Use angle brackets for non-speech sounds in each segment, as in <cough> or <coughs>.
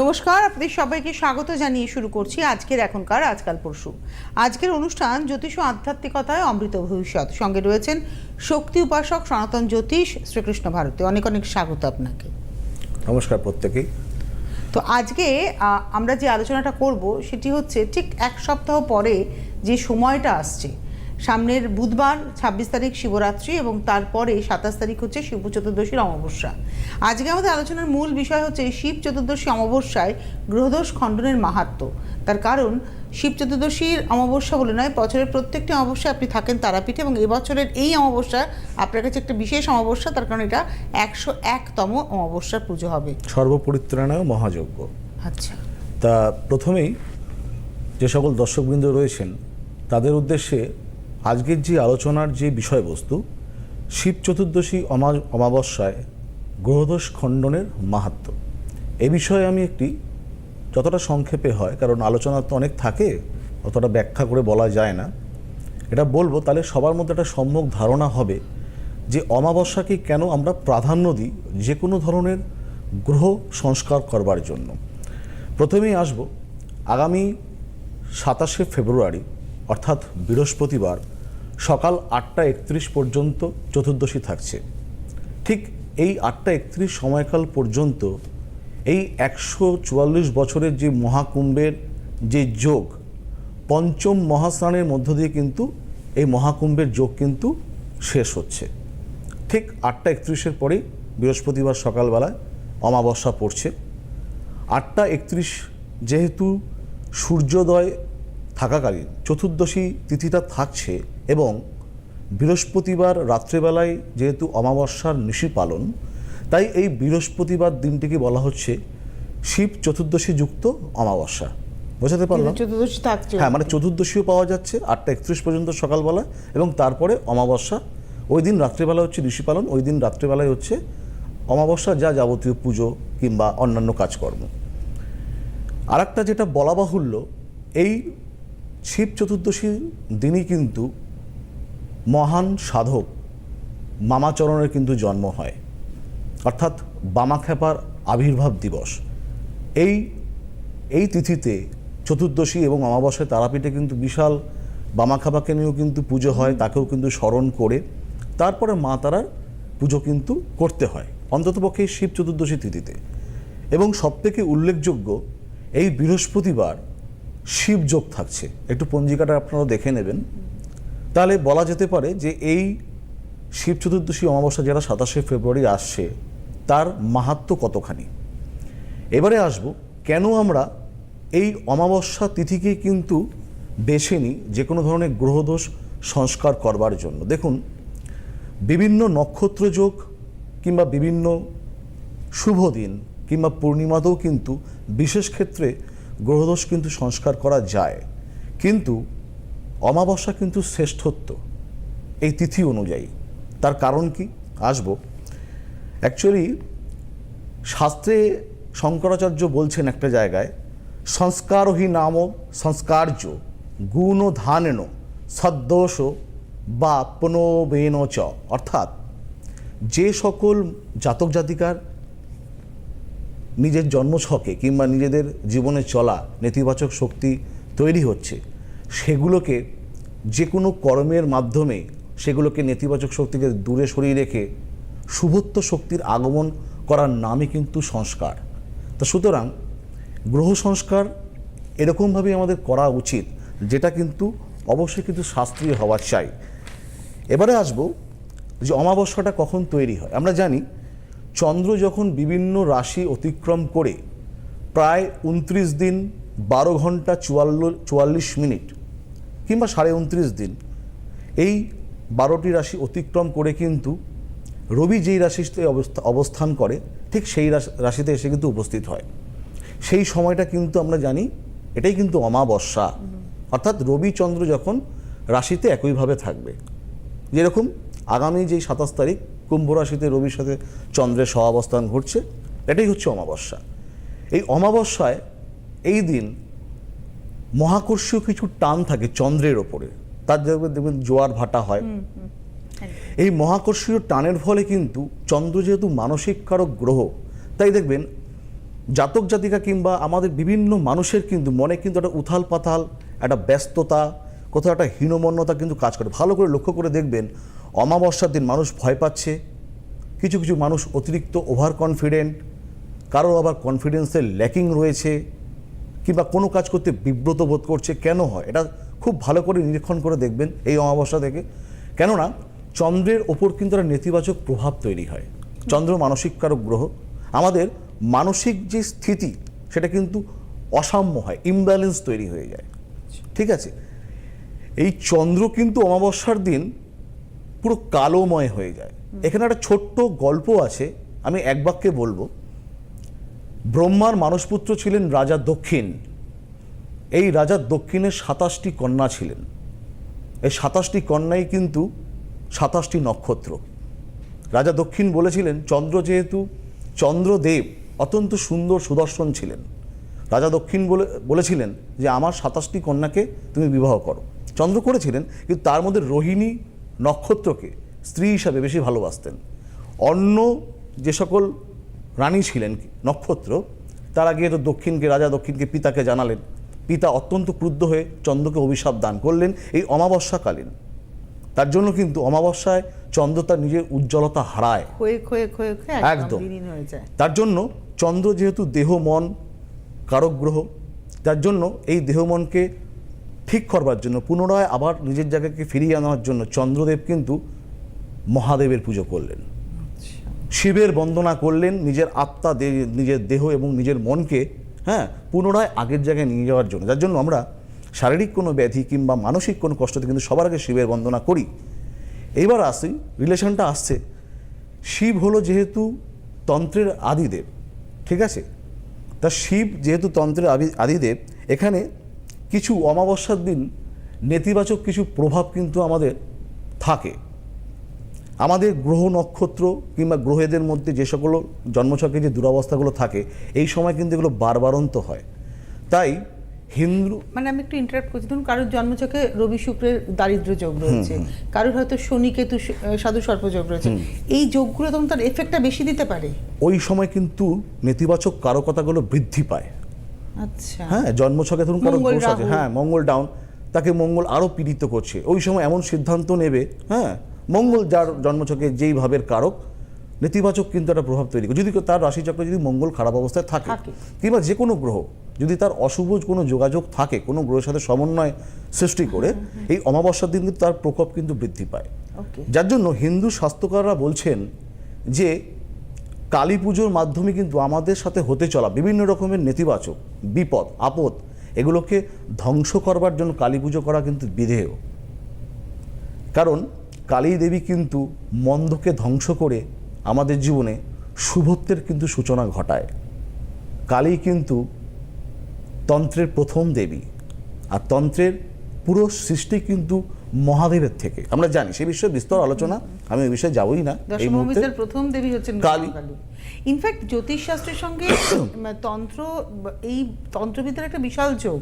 নমস্কার আপনাদের সবাইকে স্বাগত জানিয়ে শুরু করছি আজকের এখনকার আজকাল পরশু। আজকের অনুষ্ঠান জ্যোতিষ ও আধ্যাত্মিকতায় অমৃত ভবিষ্যৎ। সঙ্গে রয়েছেন শক্তি উপাসক সনাতন জ্যোতিষ শ্রীকৃষ্ণ ভারতী। অনেক অনেক স্বাগত আপনাকে। নমস্কার প্রত্যেকেই। তো আজকে আমরা যে আলোচনাটা করব সেটি হচ্ছে ঠিক এক সপ্তাহ পরে যে সময়টা আসছে সামনের বুধবার ছাব্বিশ তারিখ শিবরাত্রি এবং তারপরে সাতাশ তারিখ হচ্ছে শিব চতুর্দশীর অমাবস্যা। আজকে আমাদের আলোচনার মূল বিষয় হচ্ছে শিব চতুর্দশী অমাবস্যায় গ্রহদোষ খণ্ডনের মাহাত্ম্য তার কারণ শিব চতুর্দশীর অমাবস্যা বলে নয় বছরের প্রত্যেকটি অমাবস্যায় আপনি থাকেন তারাপীঠে এবং এবছরের এই অমাবস্যা আপনার কাছে একটা বিশেষ অমাবস্যা তার কারণ এটা একশো একতম অমাবস্যার পুজো হবে। সর্বপরিত্রাণায় মহাযজ্ঞ। আচ্ছা। তা প্রথমেই যে সকল দর্শকবৃন্দ রয়েছেন তাদের উদ্দেশ্যে আজকের যে আলোচনার যে বিষয়বস্তু, শিব চতুর্দশী অমা- অমাবস্যায় গ্রহদোষ খণ্ডনের মাহাত্ম্য এ বিষয়ে আমি একটি যতটা সংক্ষেপে হয়, কারণ আলোচনা তো অনেক থাকে, অতটা ব্যাখ্যা করে বলা যায় না। এটা বলব, তাহলে সবার মধ্যে একটা সম্যক ধারণা হবে যে অমাবস্যাকে কেন আমরা প্রাধান্য দিই যে কোনো ধরনের গ্রহ সংস্কার করবার জন্য। প্রথমেই আসব, আগামী সাতাশে ফেব্রুয়ারি, অর্থাৎ বৃহস্পতিবার সকাল আটটা একত্রিশ পর্যন্ত চতুর্দশী থাকছে। ঠিক এই আটটা একত্রিশ সময়কাল পর্যন্ত এই একশো চুয়াল্লিশ বছরের যে মহাকুম্ভের যে যোগ, পঞ্চম মহাস্নানের মধ্য দিয়ে কিন্তু এই মহাকুম্ভের যোগ কিন্তু শেষ হচ্ছে। ঠিক আটটা একত্রিশের পরেই বৃহস্পতিবার সকালবেলায় অমাবস্যা পড়ছে। আটটা একত্রিশ যেহেতু সূর্যোদয় থাকাকালীন, চতুর্দশী তিথিটা থাকছে এবং বৃহস্পতিবার রাত্রেবেলায় যেহেতু অমাবস্যার নিশি পালন তাই এই বৃহস্পতিবার দিনটিকে বলা হচ্ছে শিব চতুর্দশী যুক্ত অমাবস্যা। বোঝাতে পারলাম? চতুর্দশী থাকছে। হ্যাঁ মানে চতুর্দশীও পাওয়া যাচ্ছে আটটা একত্রিশ পর্যন্ত সকালবেলা এবং তারপরে অমাবস্যা। ওই দিন রাত্রেবেলা হচ্ছে ঋষি পালন ওই দিন রাত্রেবেলায় হচ্ছে অমাবস্যা যা যাবতীয় পুজো কিংবা অন্যান্য কাজকর্ম। আর একটা যেটা বলা বাহুল্য এই শিব চতুর্দশীর দিনই কিন্তু মহান সাধক মামাচরণের কিন্তু জন্ম হয়। অর্থাৎ বামাখ্যাপার আবির্ভাব দিবস। এই এই তিথিতে চতুর্দশী এবং অমাবস্যায় তারাপীঠে কিন্তু বিশাল বামাখাপাকে নিয়েও কিন্তু পুজো হয়, তাকেও কিন্তু স্মরণ করে। তারপরে মা তারার পুজো কিন্তু করতে হয় অন্ততপক্ষে শিব চতুর্দশী তিথিতে। এবং সবথেকে উল্লেখযোগ্য, এই বৃহস্পতিবার শিবযোগ থাকছে। একটু পঞ্জিকাটা আপনারা দেখে নেবেন। তাহলে বলা যেতে পারে যে এই শিব চতুর্দশী অমাবস্যা যারা সাতাশে ফেব্রুয়ারি আসছে, তার মাহাত্ম্য কতখানি? এবারে আসব, কেন আমরা এই অমাবস্যা তিথিকে কিন্তু বেছে নিই যে কোনো ধরনের গ্রহদোষ সংস্কার করবার জন্য? দেখুন, বিভিন্ন নক্ষত্র যোগ কিংবা বিভিন্ন শুভ দিন কিংবা পূর্ণিমাতেও কিন্তু বিশেষ ক্ষেত্রে গ্রহদোষ কিন্তু সংস্কার করা যায়। কিন্তু অমাবস্যা কিন্তু শ্রেষ্ঠত্ব। এই তিথি অনুযায়ী। তার কারণ কি? আসব। অ্যাকচুয়ালি শাস্ত্রে শঙ্করাচার্য বলছেন একটা জায়গায়, সংস্কারহি নাম সংস্কার্য, গুণ ধানেন, সদ্দোষ বা পুনবেন চ। অর্থাৎ, যে সকল জাতক জাতিকার নিজের জন্মছকে কিংবা নিজেদের জীবনে চলা নেতিবাচক শক্তি তৈরি হচ্ছে সেগুলোকে যে কোনো কর্মের মাধ্যমে সেগুলোকে নেতিবাচক শক্তিকে দূরে সরিয়ে রেখে শুভত্ব শক্তির আগমন করার নামই কিন্তু সংস্কার। তা সুতরাং গ্রহ সংস্কার এরকমভাবেই আমাদের করা উচিত, যেটা কিন্তু অবশ্যই কিন্তু শাস্ত্রীয় হওয়া চাই। এবারে আসব যে অমাবস্যাটা কখন তৈরি হয়। আমরা জানি চন্দ্র যখন বিভিন্ন রাশি অতিক্রম করে প্রায় উনত্রিশ দিন, বারো ঘণ্টা, চুয়াল্ল, চুয়াল্লিশ মিনিট কিংবা সাড়ে উনত্রিশ দিন। এই বারোটি রাশি অতিক্রম করে কিন্তু রবি যেই রাশিতে অবস্থা- অবস্থান করে, ঠিক সেই রাশিতে এসে কিন্তু উপস্থিত হয়। সেই সময়টা কিন্তু আমরা জানি, এটাই কিন্তু অমাবস্যা। অর্থাৎ রবি চন্দ্র যখন রাশিতে একইভাবে থাকবে। যেরকম আগামী যেই সাতাশ তারিখ কুম্ভ রাশিতে রবির সাথে চন্দ্রের সহাবস্থান ঘটছে, এটাই হচ্ছে অমাবস্যা। এই অমাবস্যায় এই দিন মহাকর্ষীয় কিছু টান থাকে চন্দ্রের ওপরে। তার দেখবেন দেখবেন জোয়ার ভাটা হয়। এই মহাকর্ষীয় টানের ফলে কিন্তু চন্দ্র যেহেতু মানসিক কারক গ্রহ তাই দেখবেন জাতক জাতিকা কিংবা আমাদের বিভিন্ন মানুষের কিন্তু মনে কিন্তু একটা উথাল পাথাল একটা ব্যস্ততা কোথাও একটা হীনমন্যতা কিন্তু কাজ করে। ভালো করে লক্ষ্য করে দেখবেন অমাবস্যার দিন মানুষ ভয় পাচ্ছে কিছু কিছু মানুষ অতিরিক্ত ওভার কনফিডেন্ট কারও আবার কনফিডেন্সের ল্যাকিং রয়েছে কিংবা কোনো কাজ করতে বিব্রত বোধ করছে কেন হয়? এটা খুব ভালো করে নিরীক্ষণ করে দেখবেন এই অমাবস্যা থেকে। কেননা, চন্দ্রের ওপর কিন্তু একটা নেতিবাচক প্রভাব তৈরি হয়। চন্দ্র মানসিক কারক গ্রহ। আমাদের মানসিক যে স্থিতি, সেটা কিন্তু অসাম্য হয় ইমব্যালেন্স তৈরি হয়ে যায়। ঠিক আছে? এই চন্দ্র কিন্তু অমাবস্যার দিন পুরো কালোময় হয়ে যায়। এখানে একটা ছোট্ট গল্প আছে, আমি এক বাক্যে বলব। ব্রহ্মার মানসপুত্র ছিলেন রাজা দক্ষিণ। এই রাজা দক্ষিণের সাতাশটি কন্যা ছিলেন। এই সাতাশটি কন্যাই কিন্তু সাতাশটি নক্ষত্র। রাজা দক্ষিণ বলেছিলেন, চন্দ্র যেহেতু চন্দ্রদেব, অত্যন্ত সুন্দর সুদর্শন ছিলেন। রাজা দক্ষিণ বলে, বলেছিলেন যে, আমার সাতাশটি কন্যাকে তুমি বিবাহ করো। চন্দ্র করেছিলেন, কিন্তু তার মধ্যে রোহিণী নক্ষত্রকে স্ত্রী হিসাবে বেশি ভালোবাসতেন। অন্য যে সকল রানী ছিলেন নক্ষত্র। তারা গিয়ে তো দক্ষিণকে রাজা দক্ষিণকে পিতাকে জানালেন। পিতা অত্যন্ত ক্রুদ্ধ হয়ে চন্দ্রকে অভিশাপ দান করলেন এই অমাবস্যাকালীন। তার জন্য কিন্তু অমাবস্যায় চন্দ্র তার নিজের উজ্জ্বলতা হারায়। একদম। তার জন্য চন্দ্র যেহেতু দেহ মন কারক গ্রহ যার জন্য এই দেহ মনকে ঠিক করবার জন্য পুনরায় আবার নিজের জায়গাকে ফিরিয়ে আনার জন্য চন্দ্রদেব কিন্তু মহাদেবের পুজো করলেন। শিবের বন্দনা করলেন নিজের আত্মা নিজের দেহ এবং নিজের মনকে হ্যাঁ পুনরায় আগের জায়গায় নিয়ে যাওয়ার জন্য। যার জন্য আমরা শারীরিক কোনো ব্যাধি কিংবা মানসিক কোনো কষ্টতে কিন্তু সবার আগে শিবের বন্দনা করি। এইবার আসি, রিলেশনটা আসছে। শিব হলো যেহেতু তন্ত্রের আদিদেব, ঠিক আছে? তা শিব যেহেতু তন্ত্রের আদি- আদিদেব, এখানে কিছু অমাবস্যার দিন নেতিবাচক কিছু প্রভাব কিন্তু আমাদের থাকে। আমাদের গ্রহ নক্ষত্র কিংবা গ্রহেদের মধ্যে যে সকল জন্মছকে যে দুরবস্থাগুলো থাকে এই সময় কিন্তু এগুলো বারবারন্ত হয়। তাই হিন্দু মানে আমি একটু ইন্টারাপ্ট করছি। ধরুন কারোর জন্মচকে রবি শুক্রের দারিদ্র যোগ রয়েছে কারোর হয়তো শনি কেতু সাধু সর্প যোগ রয়েছে। এই যোগগুলো তখন তার এফেক্টটা বেশি দিতে পারে? ওই সময় কিন্তু নেতিবাচক কারকতাগুলো বৃদ্ধি পায়। আচ্ছা। হ্যাঁ জন্মছকে ধরুন কারও দোষ আছে হ্যাঁ মঙ্গল ডাউন তাকে মঙ্গল আরও পীড়িত করছে। ওই সময় এমন সিদ্ধান্ত নেবে হ্যাঁ মঙ্গল যার জন্মছকে যেই ভাবের কারক নেতিবাচক কিন্তু একটা প্রভাব তৈরি করে। যদি তার রাশিচক্রে যদি মঙ্গল খারাপ অবস্থায় থাকে থাকে। কিংবা যে কোনো গ্রহ যদি তার অশুভ কোনো যোগাযোগ থাকে কোনো গ্রহের সাথে সমন্বয় সৃষ্টি করে এই অমাবস্যার দিন কিন্তু তার প্রকোপ কিন্তু বৃদ্ধি পায়। যার জন্য হিন্দু স্বাস্থ্যকাররা বলছেন যে কালী পুজোর মাধ্যমে কিন্তু আমাদের সাথে হতে চলা বিভিন্ন রকমের নেতিবাচক বিপদ আপদ এগুলোকে ধ্বংস করবার জন্য কালী পুজো করা কিন্তু বিধেয়। কারণ কালী দেবী কিন্তু মন্দকে ধ্বংস করে আমাদের জীবনে শুভত্বের কিন্তু সূচনা ঘটায়। কালী কিন্তু তন্ত্রের প্রথম দেবী। আর তন্ত্রের পুরো সৃষ্টি কিন্তু মহাদেবের থেকে। আমরা জানি সে বিষয়ে বিস্তর আলোচনা আমি ওই বিষয়ে যাবই না এই মুহূর্তে। প্রথম দেবী হচ্ছেন কালী। ইনফ্যাক্ট জ্যোতিষ শাস্ত্রের সঙ্গে <coughs> তন্ত্র এই তন্ত্রবিদ্যার একটা বিশাল যোগ।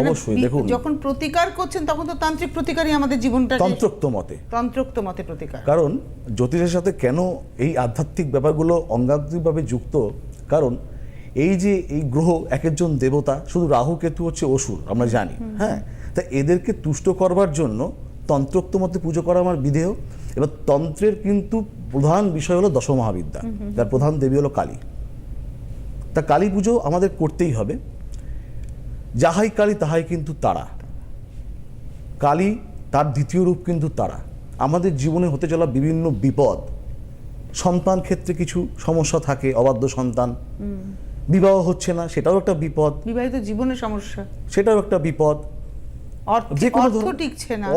অবশ্যই, দেখুন। যখন প্রতিকার করছেন তখন তো তান্ত্রিক প্রতিকারই আমাদের জীবনটা তন্ত্রোক্ত মতে। তন্ত্রোক্ত মতে প্রতিকার। কারণ জ্যোতিষের সাথে কেন এই আধ্যাত্মিক ব্যাপারগুলো অঙ্গাঙ্গিকভাবে যুক্ত? কারণ এই যে এই গ্রহ এক একজন দেবতা শুধু রাহু কেতু হচ্ছে অসুর আমরা জানি। হ্যাঁ? তা এদেরকে তুষ্ট করবার জন্য তন্ত্রোক্ত মতে পুজো করা আমার বিধেয়। এবার তন্ত্রের কিন্তু প্রধান বিষয় হলো দশমহাবিদ্যা। যার প্রধান দেবী হলো কালী। তা কালী পুজো আমাদের করতেই হবে। যাহাই কালী তাহাই কিন্তু তারা। কালী তার দ্বিতীয় রূপ কিন্তু তারা। আমাদের জীবনে হতে চলা বিভিন্ন বিপদ সন্তান ক্ষেত্রে কিছু সমস্যা থাকে অবাধ্য সন্তান। বিবাহ হচ্ছে না সেটাও একটা বিপদ। বিবাহিত জীবনের সমস্যা। সেটাও একটা বিপদ। যে কোনো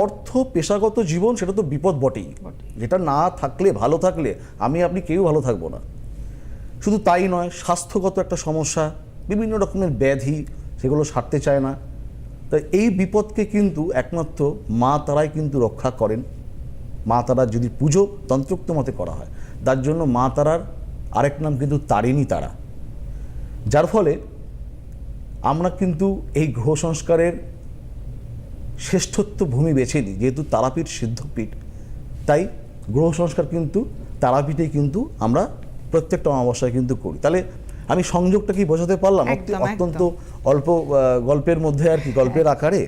অর্থ পেশাগত জীবন সেটা তো বিপদ বটেই। যেটা না থাকলে ভালো থাকলে আমি আপনি কেউ ভালো থাকব না। শুধু তাই নয় স্বাস্থ্যগত একটা সমস্যা বিভিন্ন রকমের ব্যাধি সেগুলো সারতে চায় না। তাই এই বিপদকে কিন্তু একমাত্র মা তারাই কিন্তু রক্ষা করেন। মা তারার যদি পুজো তন্ত্রোক্ত মতে করা হয় তার জন্য মা তারার আরেক নাম কিন্তু তারিণী তারা। যার ফলে আমরা কিন্তু এই গ্রহ সংস্কারের শ্রেষ্ঠত্ব ভূমি বেছে নিই যেহেতু তারাপীঠ সিদ্ধপীঠ। তাই গ্রহ সংস্কার কিন্তু তারাপীঠে কিন্তু আমরা প্রত্যেকটা অমাবস্যায় কিন্তু করি। তাহলে আমি সংযোগটা কি বোঝাতে পারলাম? অত্যন্ত অল্প গল্পের মধ্যে আর কি গল্পের আকারে।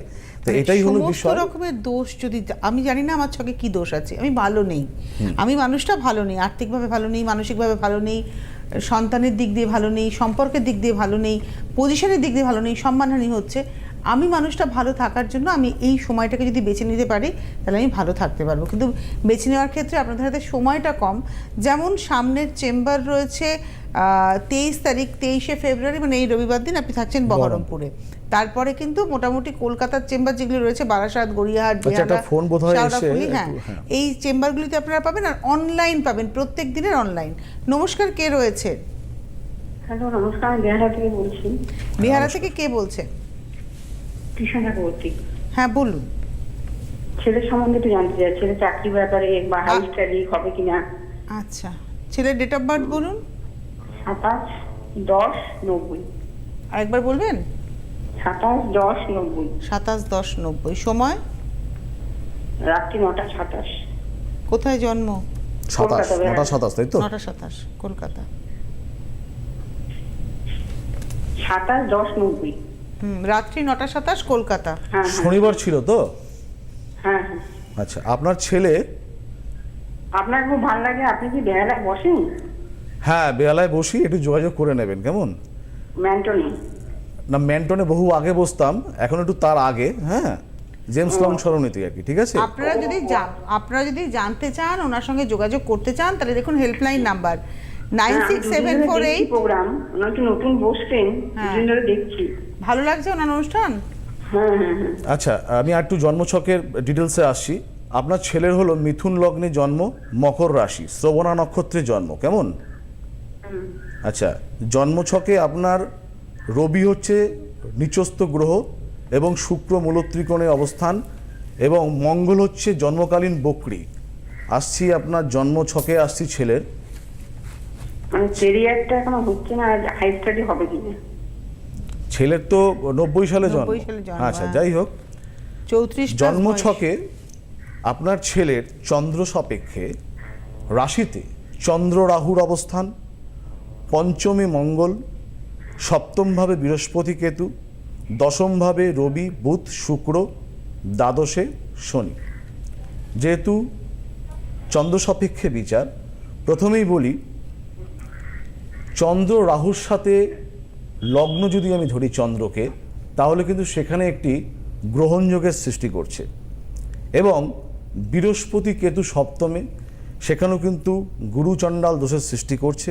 তো এটাই হলো বিষয়। রকমের দোষ যদি আমি জানি না আমার ছকে কি দোষ আছে আমি ভালো নেই। আমি মানুষটা ভালো নেই আর্থিকভাবে ভালো নেই মানসিকভাবে ভালো নেই সন্তানের দিক দিয়ে ভালো নেই সম্পর্কের দিক দিয়ে ভালো নেই পজিশনের দিক দিয়ে ভালো নেই সম্মানহানি হচ্ছে। আমি মানুষটা ভালো থাকার জন্য আমি এই সময়টাকে যদি বেছে নিতে পারি তাহলে আমি ভালো থাকতে পারব। কিন্তু বেছে নেওয়ার ক্ষেত্রে আপনাদের হাতে সময়টা কম। যেমন সামনের চেম্বার রয়েছে তেইশ তারিখ তেইশে ফেব্রুয়ারি মানে এই রবিবার দিন আপনি থাকছেন বহরমপুরে। তারপরে কিন্তু মোটামুটি কলকাতার চেম্বার যেগুলি রয়েছে বারাসাত গড়িয়াহাট আচ্ছা, শেওড়াফুলি, একটু, হ্যাঁ। হ্যাঁ। এই চেম্বারগুলিতে আপনারা পাবেন আর অনলাইন পাবেন প্রত্যেক দিনের অনলাইন নমস্কার কে রয়েছে? হ্যালো নমস্কার আমি বেহারা থেকে বলছি। বিহারা থেকে কে বলছে? কৃষ্ণ চক্রবর্তী হ্যাঁ বলুন। ছেলের সম্বন্ধে একটু জানতে চাই। ছেলে চাকরি ব্যাপারে বা হাই স্টাডি হবে কিনা? আচ্ছা। ছেলের ডেট অফ বার্থ বলুন। সাতাশ দশ নব্বই। আরেকবার বলবেন? সাতাশ দশ নব্বই। সাতাশ দশ নব্বই। সময়? রাত্রি নটা সাতাশ। কোথায় জন্ম? সাতাশ। নটা। সাতাশ তাই তো? নটা সাতাশ কলকাতা। সাতাশ দশ নব্বই। রাত্রি নটা সাতাশ কলকাতা। হ্যাঁ হ্যাঁ। শনিবার ছিল তো? হ্যাঁ হ্যাঁ। আচ্ছা আপনার ছেলে? আপনার খুব ভালো লাগে আপনি কি বেহালায় বসেন? হ্যাঁ বেলায় বসি একটু যোগাযোগ করে নেবেন কেমন? ম্যান্টনে। না ম্যান্টনে বহু আগে বসতাম এখন একটু তার আগে হ্যাঁ? জেমস লং সরণিতে আর কি ঠিক আছে? আপনারা যদি আপনারা যদি জানতে চান ওনার সঙ্গে যোগাযোগ করতে চান তাহলে দেখুন helpline number. Nine six seven four eight. Program ওনার তো নতুন বসছেন হ্যাঁ। দেখছি। ভালো লাগছে ওনার অনুষ্ঠান? হ্যাঁ হ্যাঁ হ্যাঁ। আচ্ছা আমি আর একটু জন্মছকের ডিটেলসে আসছি। আপনার ছেলের হলো মিথুন লগ্নে জন্ম মকর রাশি শ্রবণা নক্ষত্রে জন্ম কেমন? আচ্ছা জন্মছকে আপনার রবি হচ্ছে নিচস্থ গ্রহ এবং শুক্র মূলত্রিকোণে অবস্থান এবং মঙ্গল হচ্ছে জন্মকালীন বকরি। আসছি আপনার জন্মছকে আসছি ছেলের। কেরিয়ারটা এখনও হচ্ছে না হাই স্টাডি হবে কিনা ছেলের তো নব্বই সালে জন্ম। 90 সালে জন্ম, আচ্ছা হ্যাঁ। যাই হোক। চৌত্রিশ জন্মছকে আপনার ছেলের চন্দ্র সাপেক্ষে রাশিতে চন্দ্র রাহুর অবস্থান পঞ্চমে মঙ্গল সপ্তমভাবে বৃহস্পতি কেতু দশমভাবে রবি বুধ শুক্র দ্বাদশে শনি। যেহেতু চন্দ্র সাপেক্ষে বিচার প্রথমেই বলি চন্দ্র রাহুর সাথে লগ্ন যদি আমি ধরি চন্দ্রকে, তাহলে কিন্তু সেখানে একটি গ্রহণযোগের সৃষ্টি করছে। এবং বৃহস্পতি কেতু সপ্তমে, সেখানেও কিন্তু গুরুচণ্ডাল দোষের সৃষ্টি করছে।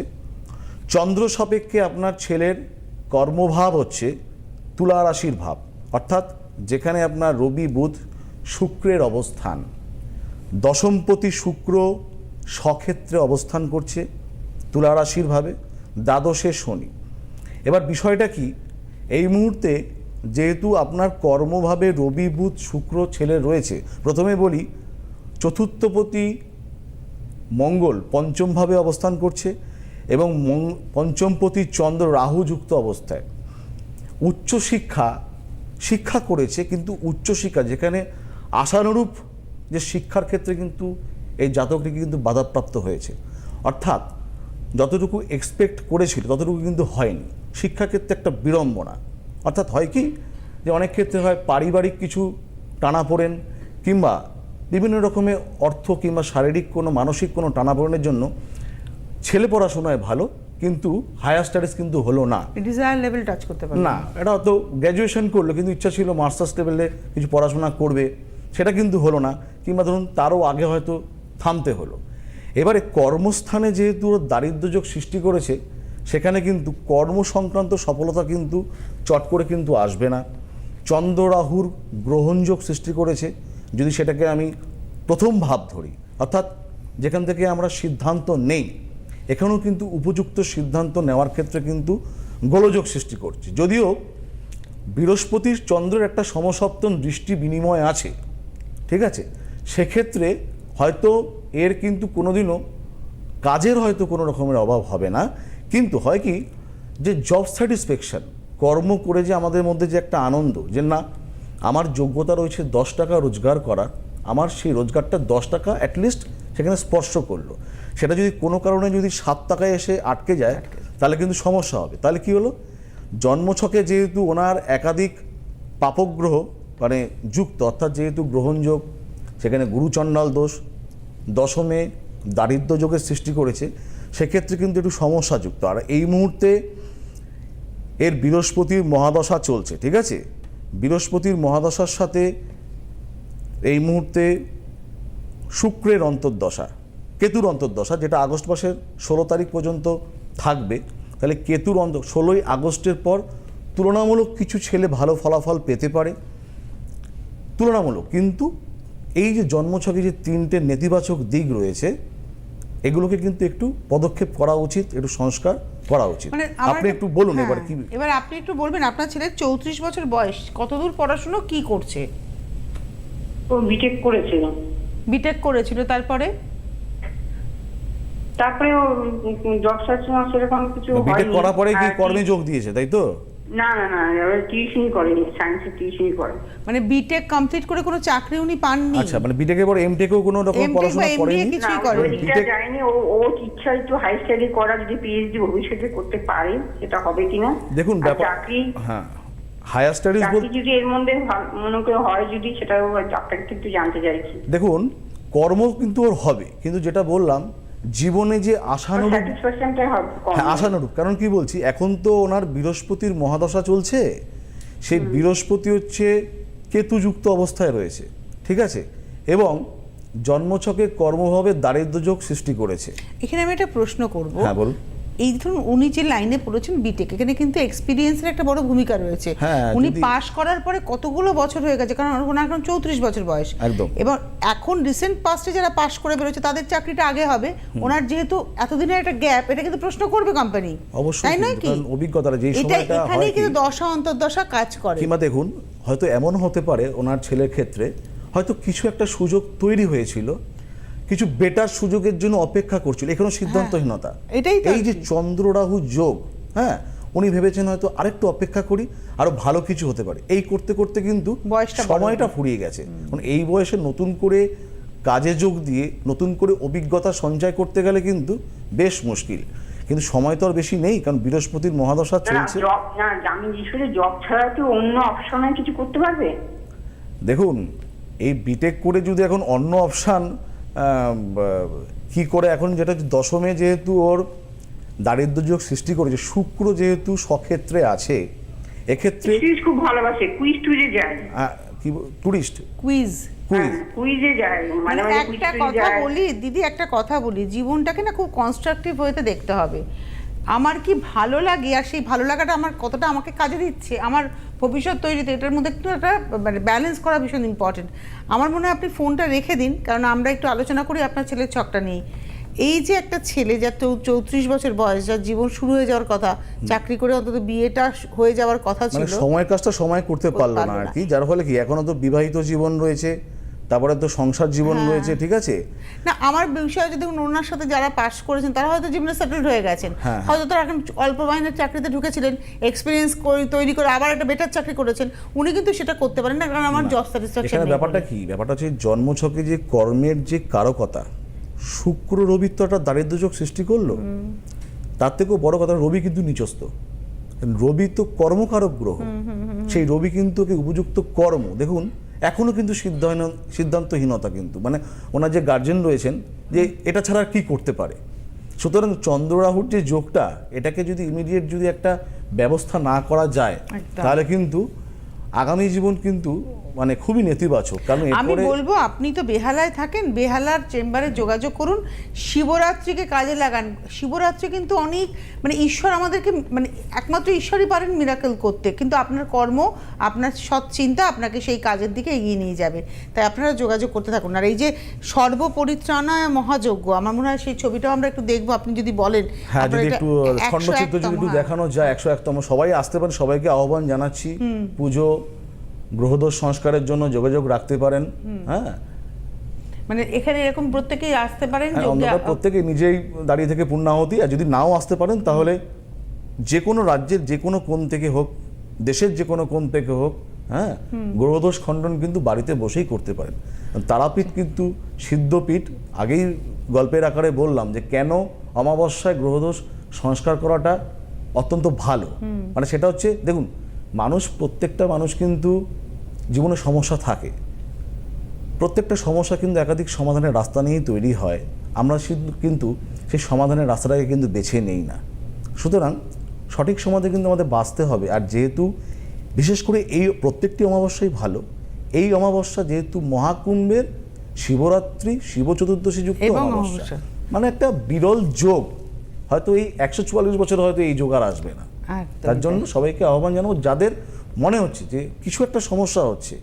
চন্দ্র সাপেক্ষে আপনার ছেলের কর্মভাব হচ্ছে তুলা রাশির ভাব, অর্থাৎ যেখানে আপনার রবি, বুধ শুক্রের অবস্থান। দশমপতি শুক্র স্বক্ষেত্রে অবস্থান করছে তুলা রাশির ভাবে। দ্বাদশে শনি। এবার বিষয়টা কি? এই মুহূর্তে যেহেতু আপনার কর্মভাবে রবি, বুধ, শুক্র, ছেলে রয়েছে, প্রথমে বলি, চতুর্থপতি মঙ্গল পঞ্চমভাবে অবস্থান করছে এবং পঞ্চমপতি চন্দ্র রাহু যুক্ত অবস্থায়। উচ্চশিক্ষা, শিক্ষা করেছে কিন্তু উচ্চশিক্ষা, যেখানে আশানুরূপ যে শিক্ষার ক্ষেত্রে কিন্তু এই জাতকটি কিন্তু বাধাপ্রাপ্ত হয়েছে। অর্থাৎ যতটুকু এক্সপেক্ট করেছিল ততটুকু কিন্তু হয়নি। শিক্ষাক্ষেত্রে একটা বিড়ম্বনা। অর্থাৎ হয় কি যে অনেক ক্ষেত্রে হয় পারিবারিক কিছু টানাপোড়েন কিংবা বিভিন্ন রকমের অর্থ কিংবা শারীরিক কোনো মানসিক কোনো টানাপোড়েনের জন্য ছেলে পড়াশোনায় ভালো কিন্তু হায়ার স্টাডিজ কিন্তু হলো না। ডিজায়ার লেভেল টাচ করতে পারে না এটা হয়তো গ্র্যাজুয়েশন করল কিন্তু ইচ্ছা ছিল মাস্টার্স লেভেলে কিছু পড়াশোনা করবে সেটা কিন্তু হলো না কিংবা ধরুন তারও আগে হয়তো থামতে হলো। এবারে কর্মস্থানে যেহেতু ওর দারিদ্র্যযোগ সৃষ্টি করেছে, সেখানে কিন্তু কর্ম সংক্রান্ত সফলতা কিন্তু চট করে কিন্তু আসবে না। চন্দ্র রাহুর গ্রহণযোগ সৃষ্টি করেছে, যদি সেটাকে আমি প্রথম ভাব ধরি, অর্থাৎ যেখান থেকে আমরা সিদ্ধান্ত নেই, এখানেও কিন্তু উপযুক্ত সিদ্ধান্ত নেওয়ার ক্ষেত্রে কিন্তু গোলযোগ সৃষ্টি করছে। যদিও বৃহস্পতির চন্দ্রের একটা সমসপ্তম দৃষ্টি বিনিময় আছে, ঠিক আছে? সেক্ষেত্রে হয়তো এর কিন্তু কোনোদিনও কাজের হয়তো কোনো রকমের অভাব হবে না। কিন্তু হয় কি যে জব স্যাটিসফ্যাকশন কর্ম করে যে আমাদের মধ্যে যে একটা আনন্দ যে না, আমার যোগ্যতা রয়েছে দশ টাকা রোজগার করার আমার সেই রোজগারটা দশ টাকা অ্যাটলিস্ট সেখানে স্পর্শ করল। সেটা যদি কোনো কারণে যদি সাত টাকায় এসে আটকে যায়, তাহলে কিন্তু সমস্যা হবে। তাহলে কি হলো? জন্মছকে যেহেতু ওনার একাধিক পাপগ্রহ মানে যুক্ত, অর্থাৎ যেহেতু গ্রহণযোগ সেখানে গুরুচণ্ডাল দোষ, দশমে দারিদ্র যোগের সৃষ্টি করেছে, সেক্ষেত্রে কিন্তু একটু সমস্যাযুক্ত। আর এই মুহূর্তে এর বৃহস্পতির মহাদশা চলছে, ঠিক আছে? বৃহস্পতির মহাদশার সাথে এই মুহূর্তে শুক্রের অন্তর্দশা, কেতুর অন্তর্দশা, যেটা আগস্ট মাসের ষোলো তারিখ পর্যন্ত থাকবে। তাহলে কেতুর অন্ত, ষোলোই আগস্টের পর তুলনামূলক কিছু ছেলে ভালো ফলাফল পেতে পারে। তুলনামূলক, কিন্তু এই যে জন্মছকে যে তিনটে নেতিবাচক দিক রয়েছে এগুলোকে কিন্তু একটু পদক্ষেপ করা উচিত একটু সংস্কার করা উচিত। মানে আপনি একটু বলুন হ্যাঁ, এবার কি এবার আপনি একটু বলবেন আপনার ছেলের চৌত্রিশ বছর বয়স কতদূর পড়াশুনো কি করছে? ও বিটেক করেছিল। বিটেক করেছিল তারপরে? তারপরে ও জব সার্চ সেরকম কিছু বিটেক করার পরে কি কর্মে যোগ দিয়েছে তাই তো? না না না টিউশনই করেনি সায়েন্সের টিউশনই করে মানে বিটেক কমপ্লিট করে কোনো চাকরি উনি পাননি। আচ্ছা মানে বিটেকের পর এমটেকেও কোনো রকম পড়াশোনা করেনি? কিছু- কিছুই করেনি। বিটেক- যায়নি ও ও ইচ্ছা একটু হাই স্টাডি করা যদি পিএইচডি ভবিষ্যতে করতে পারে সেটা হবে কিনা? দেখুন ব্যাপার চাকরি হ্যাঁ হায়ার স্টাডিজ চাকরি যদি এর মধ্যে মনে করে হয় যদি সেটা আপনাকে একটু জানতে চাইছি। দেখুন কর্ম কিন্তু ওর হবে কিন্তু যেটা বললাম জীবনে যে আশানুরূপ হ্যাঁ আশানুরূপ। কারণ কি বলছি? এখন তো ওনার বৃহস্পতির মহাদশা চলছে। সেই বৃহস্পতি হচ্ছে কেতুযুক্ত অবস্থায় রয়েছে। ঠিক আছে? এবং জন্মছকে কর্মভাবে দারিদ্র্য যোগ সৃষ্টি করেছে। এখানে আমি একটা প্রশ্ন করব। হ্যাঁ বলুন। এই ধরুন উনি যে লাইনে পড়েছেন বিটেক এখানে কিন্তু এক্সপিরিয়েন্সের একটা বড় ভূমিকা রয়েছে। হ্যাঁ, উনি পাশ করার পরে কতগুলো বছর হয়ে গেছে? কারণ ওনার এখন চৌত্রিশ বছর বয়স। একদম। এবং এখন রিসেন্ট পাস্টে যারা পাশ করে বেরোচ্ছে তাদের চাকরিটা আগে হবে। ওনার যেহেতু এতদিনের একটা গ্যাপ এটা কিন্তু প্রশ্ন করবে কোম্পানি অবশ্যই তাই নয় কি? অভিজ্ঞতাটা যেই এটা এখানে কিন্তু দশা অন্তর্দশা কাজ করে। কিংবা দেখুন হয়তো এমন হতে পারে ওনার ছেলের ক্ষেত্রে হয়তো কিছু একটা সুযোগ তৈরি হয়েছিল কিছু বেটার সুযোগের জন্য অপেক্ষা করছিল। এখানেও সিদ্ধান্তহীনতা। এটাই এই যে আর কি। চন্দ্র রাহু যোগ হ্যাঁ উনি ভেবেছেন হয়তো আরেকটু অপেক্ষা করি আরও ভালো কিছু হতে পারে। এই করতে করতে কিন্তু বয়সটা সময়টা ফুরিয়ে গেছে। কারণ এই বয়সে নতুন করে কাজে যোগ দিয়ে নতুন করে অভিজ্ঞতা সঞ্চয় করতে গেলে কিন্তু বেশ মুশকিল। কিন্তু সময় তো আর বেশি নেই কারণ বৃহস্পতির মহাদশা চলছে। জব ছাড়া কি অন্য অপশনে কিছু করতে পারবে? দেখুন এই বিটেক করে যদি এখন অন্য অপশান কি করে এখন যেটা হচ্ছে দশমে যেহেতু ওর দারিদ্র্য যোগ সৃষ্টি করেছে শুক্র যেহেতু সক্ষেত্রে আছে এক্ষেত্রে খুব ভালোবাসে কুইজ টুইজে যায়। কি টুরিস্ট কুইজ কুইজ কুইজে যায় একটা কথা বলি দিদি একটা কথা বলি জীবনটাকে না খুব কনস্ট্রাকটিভ হয়েতে দেখতে হবে। আমার কি ভালো লাগে আর সেই ভালো লাগাটা আমার কতটা আমাকে কাজে দিচ্ছে আমার ভবিষ্যৎ তৈরিতে এটার মধ্যে একটু একটা মানে ব্যালেন্স করা ভীষণ ইম্পর্টেন্ট আমার মনে হয় আপনি ফোনটা রেখে দিন কারণ আমরা একটু আলোচনা করি আপনার ছেলের ছকটা নিয়ে এই যে একটা ছেলে যার তো চৌত্রিশ বছর বয়স যার জীবন শুরু হয়ে যাওয়ার কথা চাকরি করে অন্তত বিয়েটা হয়ে যাওয়ার কথা মানে ছিল। সময় কাজটা সময় করতে পারল না। আর কি যার ফলে কি এখনও তো বিবাহিত জীবন রয়েছে। তারপরে তো সংসার জীবন হ্যাঁ। রয়েছে ঠিক আছে? না আমার বিষয়ে যদি ওনার সাথে যারা পাস করেছেন তারা হয়তো জীবনে সেটেলড হয়ে গেছেন। হ্যাঁ, হয়তো তারা এখন অল্প মাইনের চাকরিতে ঢুকেছিলেন এক্সপিরিয়েন্স করে তৈরি করে আবার একটা বেটার চাকরি করেছেন উনি কিন্তু সেটা করতে পারেন না কারণ আমার জব স্যাটিসফ্যাকশন ব্যাপারটা কি? ব্যাপারটা হচ্ছে জন্মছকে যে কর্মের যে কারকতা শুক্র রবি তো একটা দারিদ্র্যযোগ সৃষ্টি করল। তার থেকেও বড় কথা রবি কিন্তু নিচস্ত রবি তো কর্মকারক গ্রহ। সেই রবি কিন্তু উপযুক্ত কর্ম। দেখুন এখনও কিন্তু সিদ্ধান্ত সিদ্ধান্তহীনতা কিন্তু। মানে ওনার যে গার্জেন রয়েছেন যে এটা ছাড়া আর কি করতে পারে? সুতরাং চন্দ্র রাহুর যে যোগটা এটাকে যদি ইমিডিয়েট যদি একটা ব্যবস্থা না করা যায় তাহলে কিন্তু আগামী জীবন কিন্তু মানে খুবই নেতিবাচক কারণ আমি বলব আপনি তো বেহালায় থাকেন বেহালার চেম্বারে যোগাযোগ করুন। শিবরাত্রিকে কাজে লাগান। শিবরাত্রি কিন্তু অনেক মানে ঈশ্বর আমাদেরকে মানে একমাত্র ঈশ্বরই পারেন মিরাকেল করতে। কিন্তু আপনার কর্ম আপনার সৎ চিন্তা আপনাকে সেই কাজের দিকে এগিয়ে নিয়ে যাবে। তাই আপনারা যোগাযোগ করতে থাকুন। আর এই যে সর্বপরিত্রাণায় মহাযজ্ঞ আমার মনে হয় সেই ছবিটাও আমরা একটু দেখব আপনি যদি বলেন। হ্যাঁ যদি একটু খণ্ডচিত্র যদি একটু হ্যাঁ। দেখানো যায় একশো একতম সবাই আসতে পারেন সবাইকে আহ্বান জানাচ্ছি। পুজো গ্রহদোষ সংস্কারের জন্য যোগাযোগ রাখতে পারেন হ্যাঁ। মানে এখানে এরকম প্রত্যেকেই আসতে পারেন হ্যাঁ, প্রত্যেকে নিজেই দাঁড়িয়ে থেকে পূর্ণাহতি আর যদি নাও আসতে পারেন তাহলে যে কোনো রাজ্যের যে কোনো কোণ থেকে হোক দেশের যে কোনো কোণ থেকে হোক হ্যাঁ গ্রহদোষ খণ্ডন কিন্তু বাড়িতে বসেই করতে পারেন। তারাপীঠ কিন্তু সিদ্ধপীঠ আগেই গল্পের আকারে বললাম যে কেন অমাবস্যায় গ্রহদোষ সংস্কার করাটা অত্যন্ত ভালো। মানে সেটা হচ্ছে দেখুন মানুষ প্রত্যেকটা মানুষ কিন্তু জীবনে সমস্যা থাকে। প্রত্যেকটা সমস্যা কিন্তু একাধিক সমাধানের রাস্তা নিয়েই তৈরি হয়। আমরা কিন্তু সেই সমাধানের রাস্তাটাকে কিন্তু বেছে নেই না। সুতরাং সঠিক সমাধানে কিন্তু আমাদের বাঁচতে হবে। আর যেহেতু বিশেষ করে এই প্রত্যেকটি অমাবস্যাই ভালো এই অমাবস্যা যেহেতু মহাকুম্ভের শিবরাত্রি শিব চতুর্দশী যুক্ত অমাবস্যা। মানে একটা বিরল যোগ। হয়তো এই একশো চুয়াল্লিশ বছর হয়তো এই যোগ আর আসবে না। তার জন্য সবাইকে আহ্বান জানাব যাদের মনে হচ্ছে যে কিছু একটা সমস্যা হচ্ছে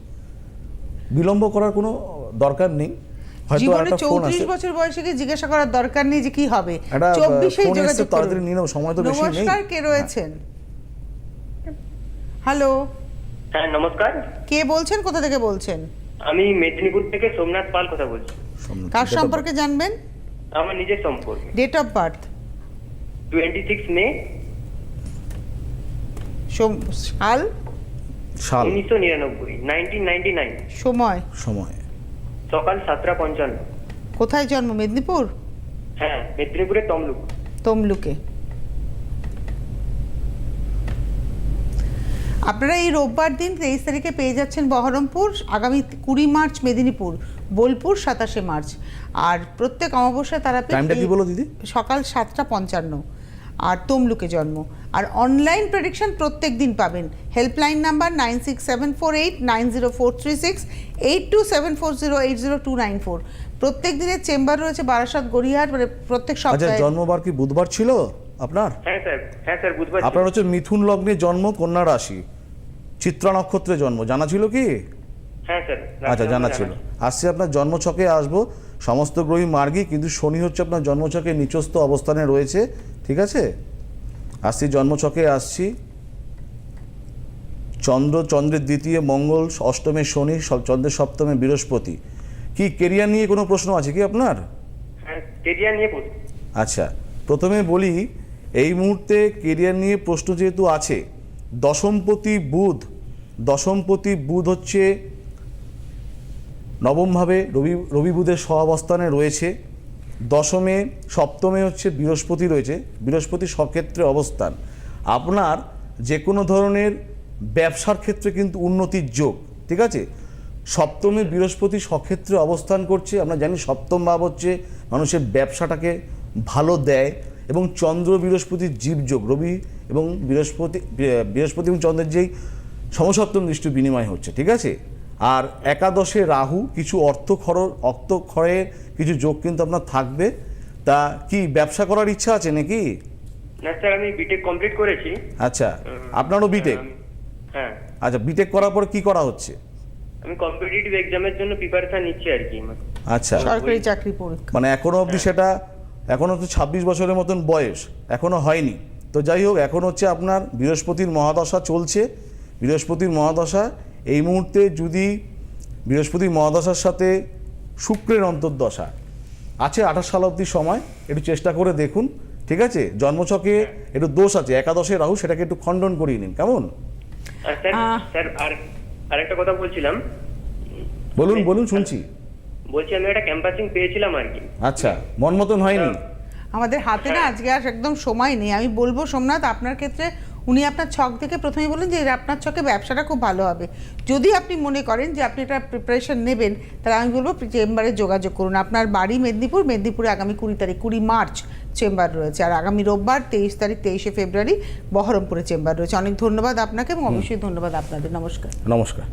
বিলম্ব করার কোনো দরকার নেই। জীবনে চৌত্রিশ বছর বয়সে গিয়ে জিজ্ঞাসা করার দরকার নেই যে কি হবে। একটা, আহ, চব্বিশেই ফোন এসছে, যোগাযোগ তাড়াতাড়ি নিয়ে নাও, সময় তো বেশি নেই। নমস্কার কে রয়েছেন? হ্যালো। হ্যাঁ নমস্কার। কে বলছেন? কোথা থেকে বলছেন? আমি মেদিনীপুর থেকে সোমনাথ পাল কথা বলছি। কার সম্পর্কে জানবেন? আমার নিজের সম্পর্কে। Date of birth twenty six May সাল? সাল। উনিশশো নিরানব্বই সময়। সময়। সকাল সাতটা পঞ্চান্ন। কোথায় জন্ম? মেদিনীপুর? হ্যাঁ মেদিনীপুরের তমলুক। তমলুকে। আপনারা এই রোববার দিন তেইশ তারিখে পেয়ে যাচ্ছেন বহরমপুর আগামী কুড়ি মার্চ মেদিনীপুর বোলপুর সাতাশে মার্চ। আর প্রত্যেক অমাবস্যা দিদি? সকাল সাতটা পঞ্চান্ন। আর তমলুকে জন্ম। আর অনলাইন প্রেডিকশন প্রত্যেক দিন পাবেন। Helpline number nine six seven four eight nine zero four three six eight two seven four zero eight zero two nine four প্রত্যেক দিনের চেম্বার রয়েছে বারাসাত গড়িয়াহাট মানে প্রত্যেক আচ্ছা সপ্তাহে জন্মবার কি বুধবার ছিল আপনার? হ্যাঁ স্যার হ্যাঁ স্যার বুধবার ছিল। আপনার হচ্ছে মিথুন লগ্নে জন্ম কন্যা রাশি। চিত্রা নক্ষত্রে জন্ম জানা ছিল কি? হ্যাঁ স্যার আচ্ছা জানা ছিল। আসছে আপনার জন্মছকে আসব। সমস্ত গ্রহী মার্গী কিন্তু শনি হচ্ছে আপনার জন্মছকে নিচস্থ অবস্থানে রয়েছে। ঠিক আছে? আসছি জন্মছকে আসছি। চন্দ্র চন্দ্রের দ্বিতীয় মঙ্গল অষ্টমে শনি চন্দ্রের সপ্তমে বৃহস্পতি। কি কেরিয়ার নিয়ে কোনো প্রশ্ন আছে কি আপনার? হ্যাঁ কেরিয়ার নিয়ে আচ্ছা প্রথমে বলি এই মুহূর্তে কেরিয়ার নিয়ে প্রশ্ন যেহেতু আছে দশমপতি বুধ দশমপতি বুধ হচ্ছে নবমভাবে রবি রবি বুধের সহাবস্থানে রয়েছে। দশমে, সপ্তমে হচ্ছে বৃহস্পতি রয়েছে। বৃহস্পতি সক্ষেত্রে অবস্থান। আপনার যে কোনো ধরনের ব্যবসার ক্ষেত্রে কিন্তু উন্নতির যোগ, ঠিক আছে? সপ্তমে বৃহস্পতি সক্ষেত্রে অবস্থান করছে, আমরা জানি সপ্তম ভাব হচ্ছে মানুষের ব্যবসাটাকে ভালো দেয় এবং চন্দ্র বৃহস্পতির জীবযোগ রবি এবং বৃহস্পতি বৃহস্পতি এবং চন্দ্রের যেই সমসপ্তম দৃষ্টি বিনিময় হচ্ছে, ঠিক আছে? আর একাদশে রাহু কিছু অর্থ খর অর্থ ক্ষয়ের কিছু যোগ কিন্তু আপনার থাকবে। তা কি ব্যবসা করার ইচ্ছা আছে নাকি? না স্যার আমি বিটেক কমপ্লিট করেছি। আচ্ছা আপনারও বিটেক হ্যাঁ। আচ্ছা বিটেক করার পরে কি করা হচ্ছে? আমি কম্পিটিটিভ এক্সামের জন্য প্রিপারেশন নিচ্ছি আর কি আচ্ছা। সরকারি চাকরি পরীক্ষা। মানে এখনও অবধি সেটা এখনও তো ছাব্বিশ বছরের মতন বয়স এখনও হয়নি। তো যাই হোক এখন হচ্ছে আপনার বৃহস্পতির মহাদশা চলছে। বৃহস্পতির মহাদশা এই মুহূর্তে যদি বৃহস্পতি মহাদশার সাথে শুক্রের অন্তর্দশা আছে আঠাশ সাল অব্দি সময় একটু চেষ্টা করে দেখুন ঠিক আছে? জন্মছকে একটু দোষ আছে একাদশে রাহু সেটাকে একটু খণ্ডন করিয়ে নিন কেমন? স্যার আর আরেকটা কথা বলছিলাম। বলুন বলুন শুনছি। বলছি আমি একটা ক্যাম্পাসিং পেয়েছিলাম আর কি। আচ্ছা মন মতন হয়নি? আমাদের হাতে না আজকে আর একদম সময় নেই। আমি বলব সোমনাথ আপনার ক্ষেত্রে উনি আপনার ছক থেকে প্রথমে বলেন যে আপনার ছকে ব্যবসাটা খুব ভালো হবে। যদি আপনি মনে করেন যে আপনি এটা প্রিপারেশন নেবেন তাহলে আমি বলব চেম্বারে যোগাযোগ করুন। আপনার বাড়ি মেদিনীপুর মেদিনীপুরে আগামী কুড়ি তারিখ কুড়ি মার্চ চেম্বার রয়েছে। আর আগামী রোববার তেইশ তারিখ তেইশে ফেব্রুয়ারি বহরমপুরে চেম্বার রয়েছে। অনেক ধন্যবাদ আপনাকে এবং অবশ্যই ধন্যবাদ আপনাদের। নমস্কার। নমস্কার।